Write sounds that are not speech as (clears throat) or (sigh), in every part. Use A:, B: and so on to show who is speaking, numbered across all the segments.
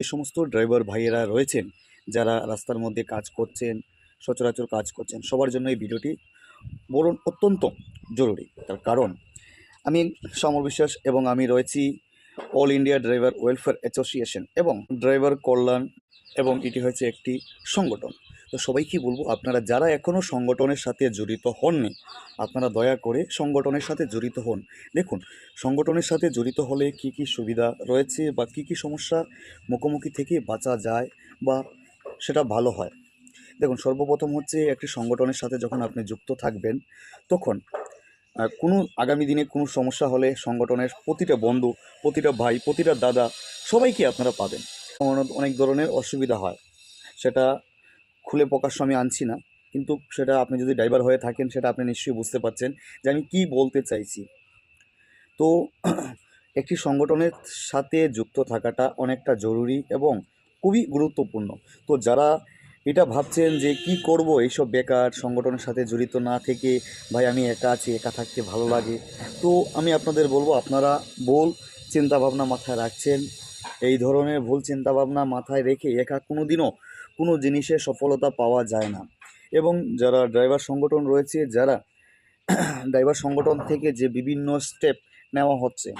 A: যে সমস্ত ড্রাইভার ভাইয়েরা রয়েছেন, যারা রাস্তার মধ্যে কাজ করছেন, সচরাচর কাজ করছেন, সবার জন্য এই ভিডিওটি বলুন অত্যন্ত জরুরি। তার কারণ, আমি সমর বিশ্বাস এবং আমি রয়েছি All India driver welfare association এবং ড্রাইভার কল্যাণ এবং এটি হয়েছে একটি সংগঠন। তো সবাইকে বলব, আপনারা যারা এখনও সংগঠনের সাথে জড়িত হননি, আপনারা দয়া করে সংগঠনের সাথে জড়িত হন। দেখুন, সংগঠনের সাথে জড়িত হলে কি কি সুবিধা রয়েছে বা কি কি সমস্যা মুখোমুখি থেকে বাঁচা যায় বা সেটা ভালো হয়? দেখুন, সর্বপ্রথম হচ্ছে একটি সংগঠনের সাথে যখন আপনি যুক্ত থাকবেন, তখন কোনো আগামী দিনে কোনো সমস্যা হলে সংগঠনের প্রতিটা বন্ধু, প্রতিটা ভাই, প্রতিটা দাদা সবাইকে আপনারা পাবেন। অনেক- অনেক ধরনের অসুবিধা হয়। সেটা খুলে প্রকাশ্য আমি আনছি না। কিন্তু সেটা আপনি যদি ড্রাইভার হয়ে থাকেন, সেটা আপনি নিশ্চয়ই বুঝতে পারছেন যে আমি কী বলতে চাইছি। তো (clears throat) একটি সংগঠনের সাথে যুক্ত থাকাটা অনেকটা জরুরি এবং খুবই গুরুত্বপূর্ণ। তো যারা এটা ভাবছেন যে কি করব, এইসব বেকার সংগঠনের সাথে জড়িত না থেকে, ভাই, আমি একা আছি, একা থাকতে ভালো লাগে। তো আমি আপনাদের বলব, আপনারা ভুল চিন্তাভাবনা মাথায় রাখছেন। এই ধরনের ভুল চিন্তাভাবনা মাথায় রেখে একা কোনো দিনও কোনো জিনিসে সফলতা পাওয়া যায় না। এবং যারা ড্রাইভার সংগঠন রয়েছে, যারা (clears throat) ড্রাইভার সংগঠন থেকে যে বিভিন্ন স্টেপ নেওয়া হচ্ছে,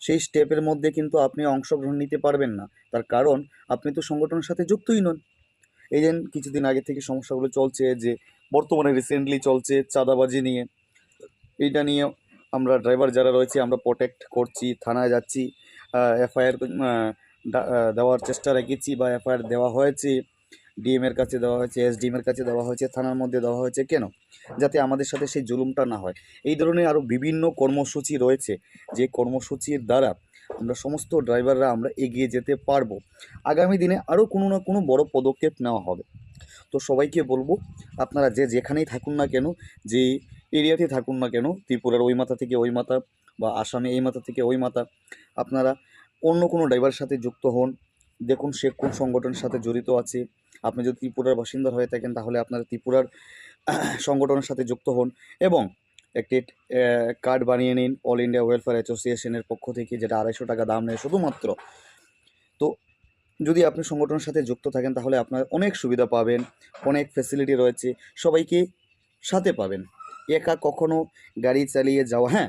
A: সেই স্টেপের মধ্যে কিন্তু আপনি অংশগ্রহণ নিতে পারবেন না। তার কারণ, আপনি তো সংগঠনের সাথে যুক্তই নন। এই যে কিছুদিন আগে থেকে সমস্যাগুলো চলছে যে, বর্তমানে রিসেন্টলি চলছে চাঁদাবাজি নিয়ে। এইটা নিয়ে আমরা ড্রাইভার যারা রয়েছে, আমরা প্রোটেক্ট করছি, থানায় যাচ্ছি এফআইআর দেওয়ার চেষ্টা রেখেছি বা এফআইআর দেওয়া হয়েছে। ডিএম এর কাছে দেওয়া হয়েছে এসডিএম এর কাছে দেওয়া হয়েছে, থানার মধ্যে দেওয়া হয়েছে, কেন? যাতে আমাদের সাথে সেই জুলুমটা না হয়। এই ধরনের আরও বিভিন্ন কর্মসূচি রয়েছে, যে কর্মসূচির দ্বারা আমরা সমস্ত ড্রাইভাররা আমরা এগিয়ে যেতে পারব। আগামী দিনে আরও কোনো না কোনো বড় পদক্ষেপ নেওয়া হবে। তো সবাইকে বলব, আপনারা যে যেখানেই থাকুন না কেন, যে এরিয়াতে থাকুন না কেন, ত্রিপুরার ওই মাথা থেকে ওই মাথা বা আসামে এই মাথা থেকে ওই মাথা, আপনারা অন্য কোনো ড্রাইভারের সাথে যুক্ত হন। দেখুন সে কোন সংগঠনের সাথে জড়িত আছে আপনি যদি ত্রিপুরার বাসিন্দা হয়ে থাকেন, তাহলে আপনারা ত্রিপুরার (clears throat) সংগঠনের সাথে যুক্ত হন এবং একটি কার্ড বানিয়ে নিন অল ইন্ডিয়া ওয়েলফেয়ার অ্যাসোসিয়েশনের পক্ষ থেকে, যেটা আড়াইশো টাকা দাম নেয় শুধুমাত্র। তো যদি আপনি সংগঠনের সাথে যুক্ত থাকেন, তাহলে আপনার অনেক সুবিধা পাবেন, অনেক ফেসিলিটি রয়েছে, সবাইকে সাথে পাবেন। একা কখনো গাড়ি চালিয়ে যাওয়া হ্যাঁ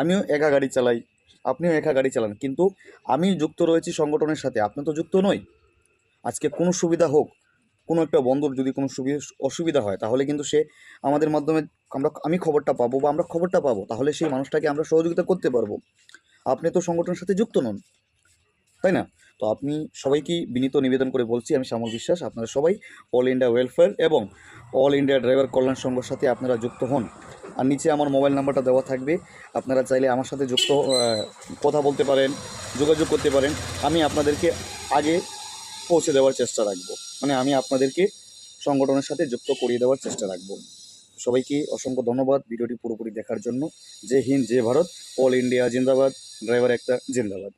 A: আমিও একা গাড়ি চালাই, আপনিও একা গাড়ি চালান, কিন্তু আমি যুক্ত রয়েছি সংগঠনের সাথে, আপনি তো যুক্ত নই। আজকে কোনো সুবিধা হোক কোনো একটা বন্ধুর যদি কোনো সুবিধা অসুবিধা হয়, তাহলে কিন্তু সে আমাদের মাধ্যমে আমরা আমি খবরটা পাবো বা আমরা খবরটা পাবো, তাহলে সেই মানুষটাকে আমরা সহযোগিতা করতে পারব। আপনি তো সংগঠনের সাথে যুক্ত নন, তাই না? তো আপনি সবাইকে বিনীত নিবেদন করে বলছি, আমি শ্যামল বিশ্বাস, আপনারা সবাই অল ইন্ডিয়া ওয়েলফেয়ার এবং অল ইন্ডিয়া ড্রাইভার কল্যাণ সংঘর সাথে আপনারা যুক্ত হন। আর নিচে আমার মোবাইল নাম্বারটা দেওয়া থাকবে, আপনারা চাইলে আমার সাথে যুক্ত কথা বলতে পারেন, যোগাযোগ করতে পারেন, আমি আপনাদেরকে আগে পৌঁছে দেওয়ার চেষ্টা রাখব। মানে আমি আপনাদেরকে সংগঠনের সাথে যুক্ত করিয়ে দেওয়ার চেষ্টা রাখব। সবাইকে অসংখ্য ধন্যবাদ ভিডিওটি পুরোপুরি দেখার জন্য। জয় হিন্দ, জয় ভারত। অল ইন্ডিয়া, জিন্দাবাদ। ড্রাইভার একটা, জিন্দাবাদ।